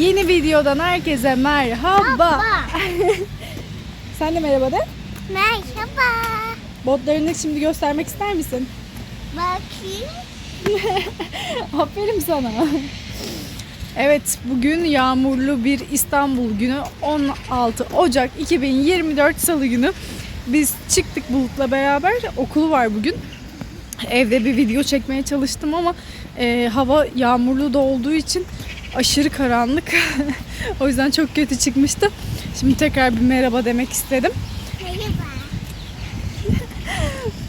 Yeni videodan herkese merhaba. Sen de merhaba de. Merhaba. Botlarını şimdi göstermek ister misin? Bakayım. Aferin sana. Evet, bugün yağmurlu bir İstanbul günü 16 Ocak 2024 Salı günü. Biz çıktık Bulut'la beraber. Okulu var bugün. Evde bir video çekmeye çalıştım ama e, hava yağmurlu da olduğu için aşırı karanlık. o yüzden çok kötü çıkmıştı. Şimdi tekrar bir merhaba demek istedim. Merhaba.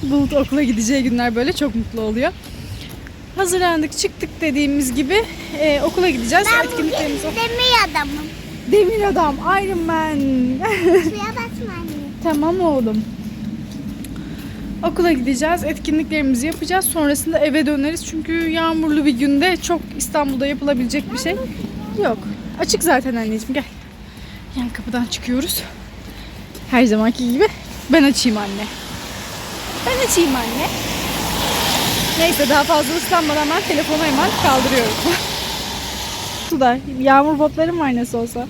Bulut okula gideceği günler böyle çok mutlu oluyor. Hazırlandık çıktık dediğimiz gibi e, okula gideceğiz. Ben bugün Etkinliklerimiz demir adamım. Demir adam Iron Man. Suya basma anne. tamam oğlum. Okula gideceğiz. Etkinliklerimizi yapacağız. Sonrasında eve döneriz. Çünkü yağmurlu bir günde çok İstanbul'da yapılabilecek bir şey yok. Açık zaten anneciğim gel. Yan kapıdan çıkıyoruz. Her zamanki gibi. Ben açayım anne. Ben açayım anne. Neyse daha fazla ıslanmadan ben telefonu hemen kaldırıyorum. Suda yağmur botlarım var nasıl olsa.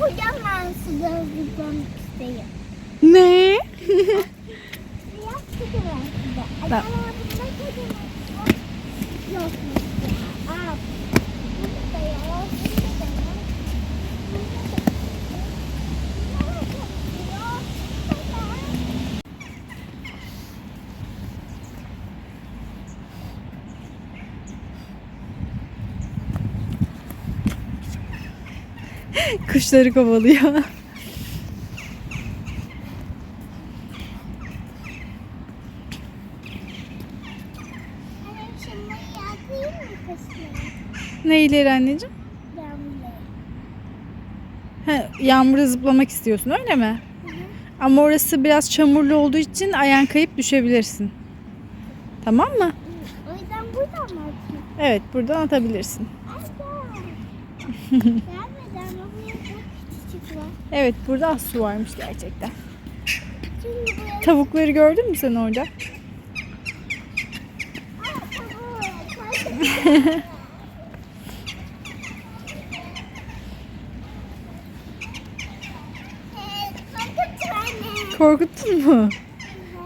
Kocaman suda zıplamak isterim. Ne? Biraz kocaman suda Yok. Aa, bunu da yok, bunu da yok. Bunu da yok. Bunu da yok, bunu da yok. Kuşları kovalıyor. Neyleri anneciğim? Yağmurları. Ha, yağmura zıplamak istiyorsun öyle mi? Ama orası biraz çamurlu olduğu için ayağın kayıp düşebilirsin. Tamam mı? O yüzden buradan mı atayım? Evet buradan atabilirsin. Gelmeden ama buraya çok küçücük var. Evet burada az su varmış gerçekten. Tavukları gördün mü sen orada? Korkuttun mu?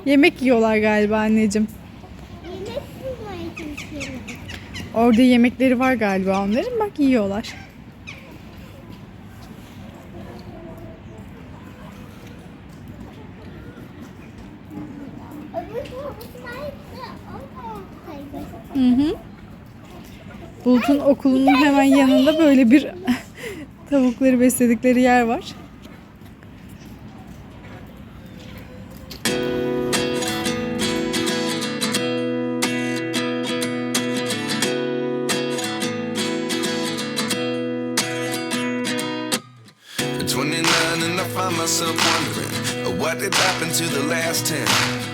Yemek yiyorlar galiba anneciğim. Yemek. Orada yemekleri var galiba onların. Bak yiyorlar. Hı hı. Bulut'un okulunun hemen yanında böyle bir tavukları besledikleri yer var. At 29 and I find myself wondering uh, what did happen to the last 10.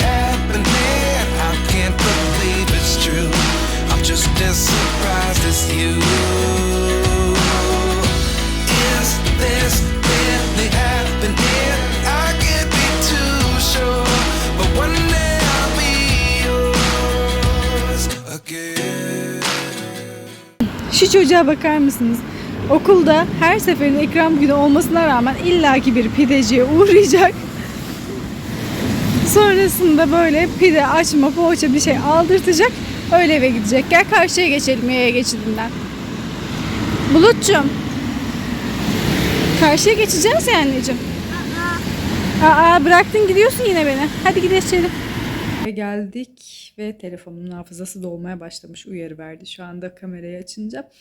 Bakar mısınız? Okulda her seferinde ikram günü olmasına rağmen illaki bir pideciye uğrayacak. Sonrasında böyle pide, açma, poğaça bir şey aldırtacak. Öyle eve gidecek. Gel karşıya geçelim yaya geçidinden. Bulut'cum. Karşıya geçeceğiz ya anneciğim. Aa bıraktın gidiyorsun yine beni. Hadi gidelim içeri. Geldik ve telefonumun hafızası dolmaya başlamış. Uyarı verdi şu anda kamerayı açınca.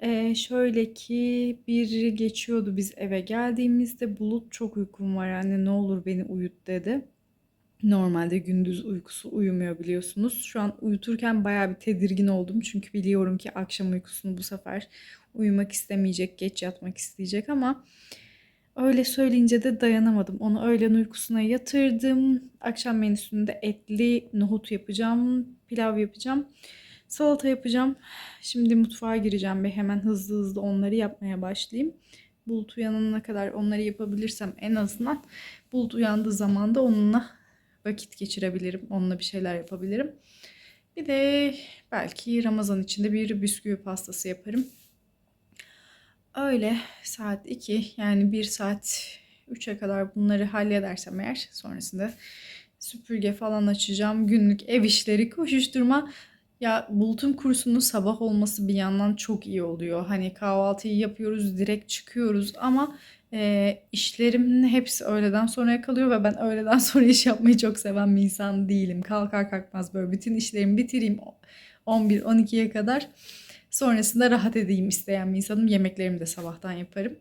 Ee, şöyle ki bir geçiyordu biz eve geldiğimizde Bulut çok uykum var anne ne olur beni uyut dedi. Normalde gündüz uykusu uyumuyor biliyorsunuz. Şu an uyuturken bayağı bir tedirgin oldum. Çünkü biliyorum ki akşam uykusunu bu sefer uyumak istemeyecek, geç yatmak isteyecek ama Öyle söyleyince de dayanamadım. Onu öğlen uykusuna yatırdım. Akşam menüsünde etli nohut yapacağım, pilav yapacağım, salata yapacağım. Şimdi mutfağa gireceğim ve hemen hızlı hızlı onları yapmaya başlayayım. Bulut uyanana kadar onları yapabilirsem en azından Bulut uyandığı zaman da onunla vakit geçirebilirim. Onunla bir şeyler yapabilirim. Bir de belki Ramazan içinde bir bisküvi pastası yaparım. Öyle saat 2 yani 1 saat 3'e kadar bunları halledersem eğer sonrasında süpürge falan açacağım. Günlük ev işleri koşuşturma. Ya Bulut'un kursunun sabah olması bir yandan çok iyi oluyor. Hani kahvaltıyı yapıyoruz, direkt çıkıyoruz ama e, işlerimin hepsi öğleden sonraya kalıyor ve ben öğleden sonra iş yapmayı çok seven bir insan değilim. Kalkar kalkmaz böyle bütün işlerimi bitireyim 11-12'ye kadar. Sonrasında rahat edeyim isteyen bir insanım. Yemeklerimi de sabahtan yaparım.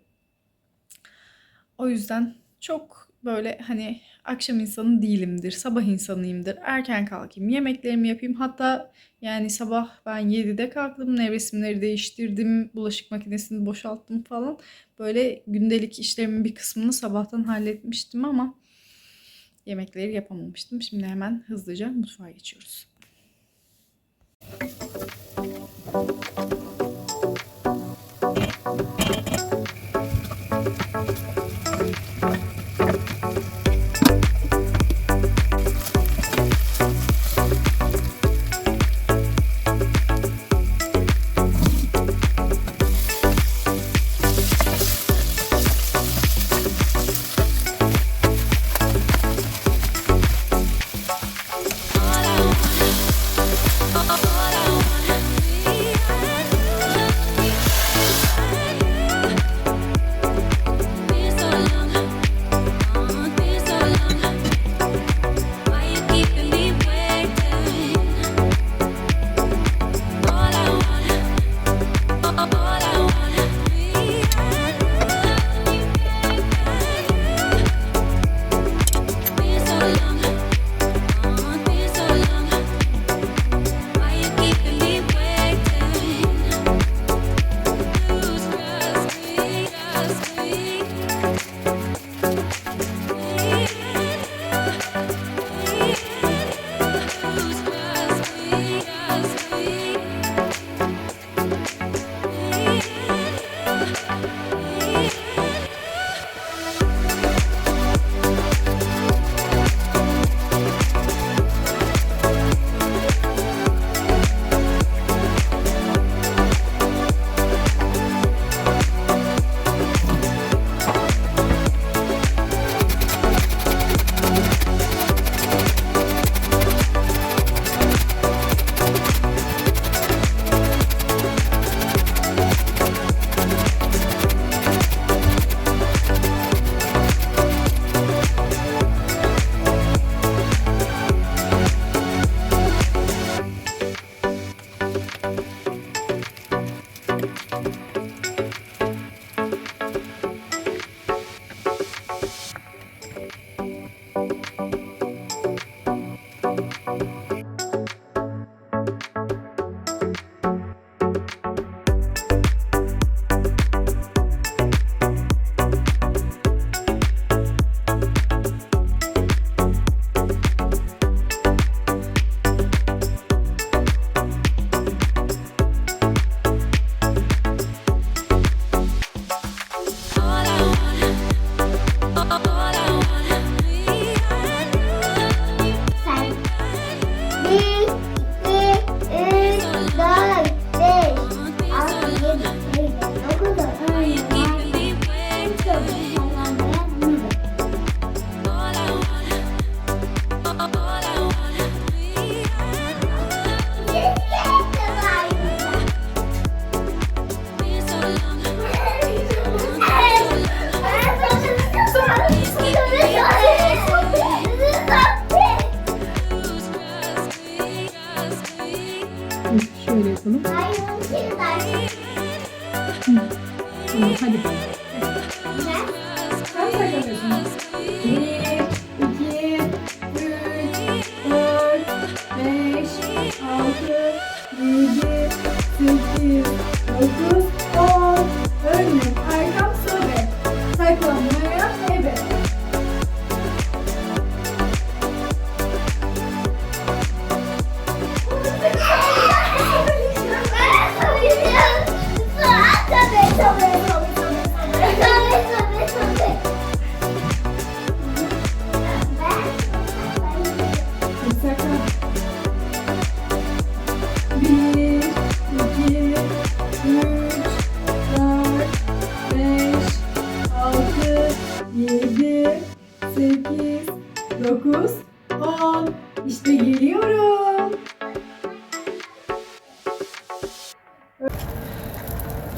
O yüzden çok böyle hani akşam insanı değilimdir, sabah insanıyımdır. Erken kalkayım, yemeklerimi yapayım. Hatta yani sabah ben 7'de kalktım, nevresimleri değiştirdim, bulaşık makinesini boşalttım falan. Böyle gündelik işlerimin bir kısmını sabahtan halletmiştim ama yemekleri yapamamıştım. Şimdi hemen hızlıca mutfağa geçiyoruz. Sen.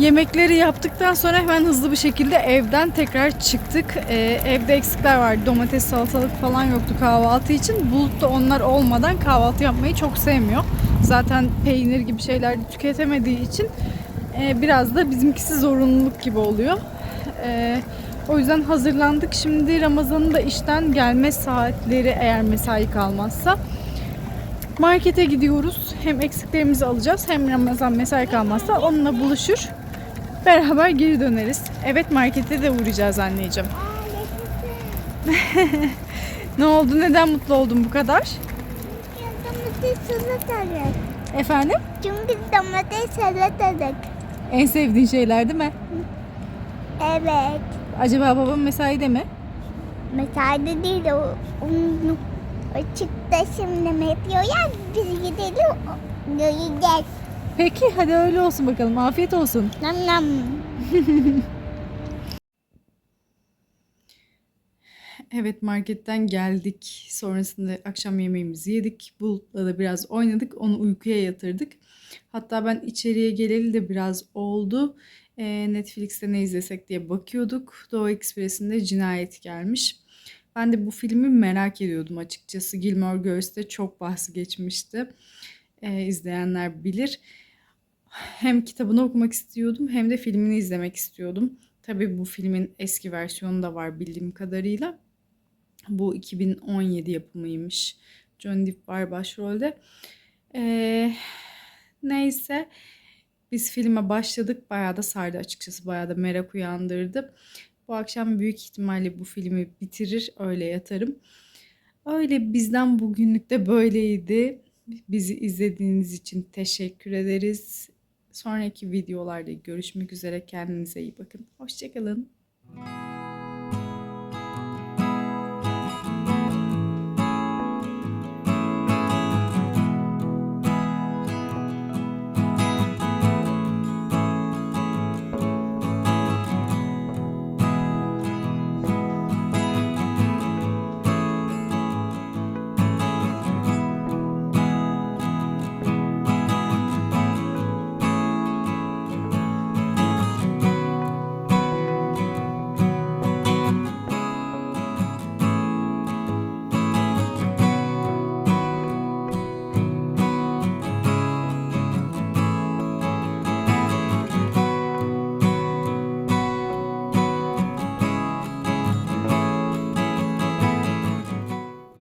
Yemekleri yaptıktan sonra hemen hızlı bir şekilde evden tekrar çıktık. Ee, evde eksikler vardı. Domates, salatalık falan yoktu kahvaltı için. Bulut da onlar olmadan kahvaltı yapmayı çok sevmiyor. Zaten peynir gibi şeyler tüketemediği için e, biraz da bizimkisi zorunluluk gibi oluyor. Ee, o yüzden hazırlandık. Şimdi Ramazan'ın da işten gelme saatleri eğer mesai kalmazsa markete gidiyoruz. Hem eksiklerimizi alacağız hem Ramazan mesai kalmazsa onunla buluşur. Beraber geri döneriz. Evet markete de uğrayacağız anneciğim. Ne oldu? Neden mutlu oldun bu kadar? Domates salatalık. Efendim? Çünkü domates salatalık. En sevdiğin şeyler değil mi? Evet. Acaba babam mesaide mi? Mesaide değil o. Onu o çıktı şimdi yapıyor ya biz gidelim göreceğiz. Peki hadi öyle olsun bakalım. Afiyet olsun. Nam nam. Evet marketten geldik. Sonrasında akşam yemeğimizi yedik. Bulut'la da biraz oynadık. Onu uykuya yatırdık. Hatta ben içeriye geleli de biraz oldu. Ee, Netflix'te ne izlesek diye bakıyorduk. Doğu Ekspresi'nde cinayet gelmiş. Ben de bu filmi merak ediyordum açıkçası. Gilmore Girls'te çok bahsi geçmişti. Ee, izleyenler bilir. Hem kitabını okumak istiyordum hem de filmini izlemek istiyordum. Tabii bu filmin eski versiyonu da var bildiğim kadarıyla. Bu 2017 yapımıymış. Johnny Depp var başrolde. Ee, neyse biz filme başladık. Bayağı da sardı açıkçası. Bayağı da merak uyandırdı. Bu akşam büyük ihtimalle bu filmi bitirir. Öyle yatarım. Öyle bizden bugünlük de böyleydi. Bizi izlediğiniz için teşekkür ederiz. Sonraki videolarda görüşmek üzere. Kendinize iyi bakın. Hoşçakalın.